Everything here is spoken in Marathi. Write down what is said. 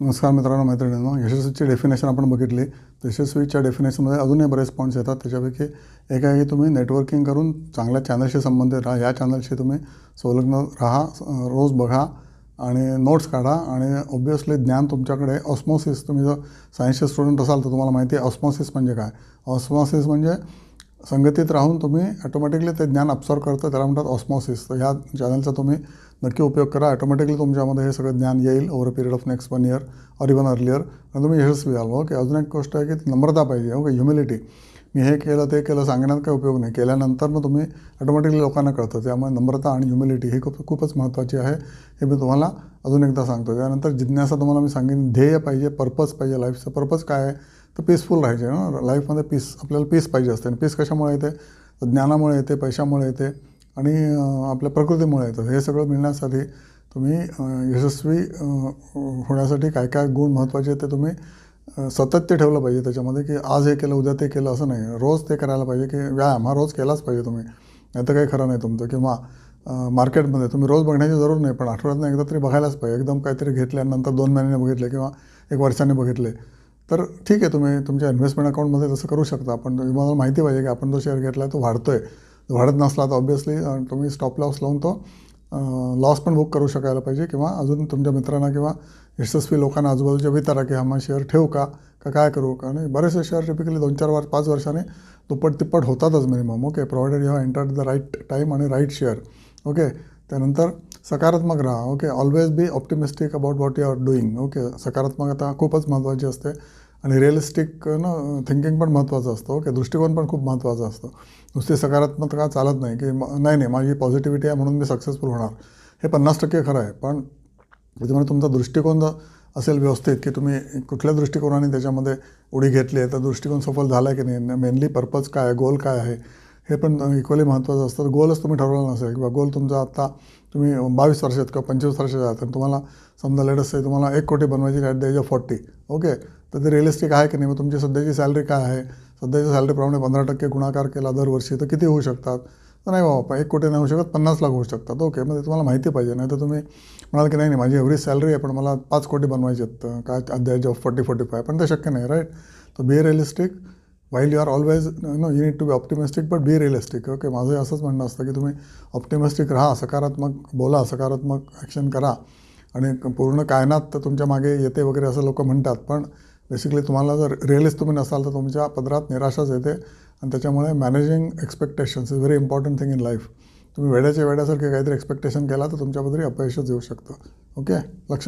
नमस्कार मित्रांनो मैत्रिणींनो यशस्वीची डेफिनेशन आपण बघितली. तर यशस्वीच्या डेफिनेशनमध्ये अजूनही बरेच पॉईंट्स येतात. त्याच्यापैकी एक आहे की तुम्ही नेटवर्किंग करून चांगल्या चॅनलशी संबंधित राहा. या चॅनलशी तुम्ही संलग्न राहा रोज बघा आणि नोट्स काढा. आणि ऑब्वियसली ज्ञान तुमच्याकडे ऑस्मोसिस तुम्ही जर सायन्सचे स्टुडंट असाल तर तुम्हाला माहिती आहे ऑस्मोसिस म्हणजे काय? ऑस्मोसिस म्हणजे संगतीत राहून तुम्ही ॲटोमॅटिकली ते ज्ञान अपसॉर्व करतं त्याला म्हणतात ऑस्मॉसिस तर ह्या चॅनलचा तुम्ही नक्की उपयोग करा. ॲटोमॅटिकली तुमच्यामध्ये हे सगळं ज्ञान येईल over a period of next one year or even earlier आणि तुम्ही यशस्वी व्हाल ओके अजून एक गोष्ट आहे की नम्रता पाहिजे. ओके ह्युमिलिटी मी हे केलं ते केलं सांगण्यात काही उपयोग नाही. केल्यानंतर मग तुम्ही ऑटोमॅटिकली लोकांना कळतं. त्यामुळे नम्रता आणि ह्युमिलिटी ही खूप खूपच महत्त्वाची आहे. हे मी तुम्हाला अजून एकदा सांगतो. त्यानंतर जिज्ञासा तुम्हाला मी सांगेन. ध्येय पाहिजे पर्पज पाहिजे. लाईफचं पर्पज काय आहे? तर पीसफुल राहायचे ना लाईफमध्ये पीस आपल्याला पीस पाहिजे असते. आणि पीस कशामुळे येते? तर ज्ञानामुळे येते पैशामुळे येते आणि आपल्या प्रकृतीमुळे येतं. हे सगळं मिळण्यासाठी तुम्ही यशस्वी होण्यासाठी काय काय गुण महत्त्वाचे आहेत ते तुम्ही सतत ते ठेवलं पाहिजे त्याच्यामध्ये की आज हे केलं उद्या ते केलं असं नाही. रोज ते करायला पाहिजे की व्यायाम हा रोज केलाच पाहिजे तुम्ही. नाही तर काही खरं नाही तुमचं. किंवा मार्केटमध्ये तुम्ही रोज बघण्याची जरूर नाही पण आठवड्यातनं एकदा तरी बघायलाच पाहिजे. एकदम काहीतरी घेतल्यानंतर दोन महिन्याने बघितले किंवा एक वर्षाने बघितले. तर ठीक आहे तुम्ही तुमच्या इन्व्हेस्टमेंट अकाउंटमध्ये तसं करू शकता. पण तुम्हाला माहिती पाहिजे की आपण जो शेअर घेतला आहे तो वाढतो आहे तो वाढत नसला तर ऑब्व्हियसली तुम्ही स्टॉप लॉस लावून तो लॉस पण बुक करू शकायला पाहिजे. किंवा अजून तुमच्या मित्रांना किंवा यशस्वी लोकांना आजूबाजूच्या विचारा की हा मग शेअर ठेवू का? का काय करू? का आणि बरेचसे शेअर टिपिकली दोन चार वर्ष पाच वर्षाने दुप्पट तिप्पट होतातच minimum okay provided you have entered the right time आणि राईट शेअर ओके त्यानंतर सकारात्मक राहा okay always be optimistic about what you are doing okay सकारात्मकता खूपच महत्त्वाची असते. आणि रिअलिस्टिक ना थिंकिंग पण महत्त्वाचं असतं ओके दृष्टिकोन पण खूप महत्त्वाचा असतो. नुसती सकारात्मकता चालत नाही की नाही नाही माझी पॉझिटिव्हिटी आहे म्हणून मी सक्सेसफुल होणार. हे पन्नास टक्के खरं आहे पण त्याच्यामुळे तुमचा दृष्टिकोन जर असेल व्यवस्थित की तुम्ही कुठल्या दृष्टिकोनाने त्याच्यामध्ये उडी घेतली आहे तर दृष्टिकोन सफल झाला आहे की नाही? मेनली पर्पज काय आहे गोल काय आहे? हे पण इक्वली महत्त्वाचं असतं. तर गोलच तुम्ही ठरवला नसेल किंवा गोल तुमचा आत्ता तुम्ही बावीस वर्षात किंवा पंचवीस वर्षात आहात आणि तुम्हाला समजा लेटेस्ट आहे तुम्हाला एक कोटी बनवायची at the age of forty okay तर ते रिअलिस्टिक आहे की नाही? मग तुमची सध्याची सॅलरी काय आहे? सध्याच्या सॅलरीप्रमाणे पंधरा टक्के गुणाकार केला दरवर्षी तर किती होऊ शकतात? तर नाही बाबा एक कोटी नाही होऊ शकत पन्नास लाख होऊ शकतात. ओके मग ते तुम्हाला माहिती पाहिजे. नाही तर तुम्ही म्हणाल की नाही नाही माझी एवढी सॅलरी आहे पण मला पाच कोटी बनवायची आहेत काय at the age of forty forty five पण ते शक्य नाही राईट तर be realistic while you are always no you need to be optimistic but be realistic okay माझं असंच म्हणणं असतं की तुम्ही ऑप्टिमिस्टिक राहा सकारात्मक बोला सकारात्मक ॲक्शन करा. आणि पूर्ण कायनात तर तुमच्या मागे येते वगैरे असं लोक म्हणतात पण बेसिकली तुम्हाला जर रिअलिस्ट तुम्ही नसाल तर तुमच्या पदरात निराशाच येते. आणि त्याच्यामुळे managing expectations is very important thing in life तुम्ही वेड्याच्या वेड्यासारखे काहीतरी एक्सपेक्टेशन केला तर तुमच्या पदरी अपयशच येऊ शकतं ओके लक्ष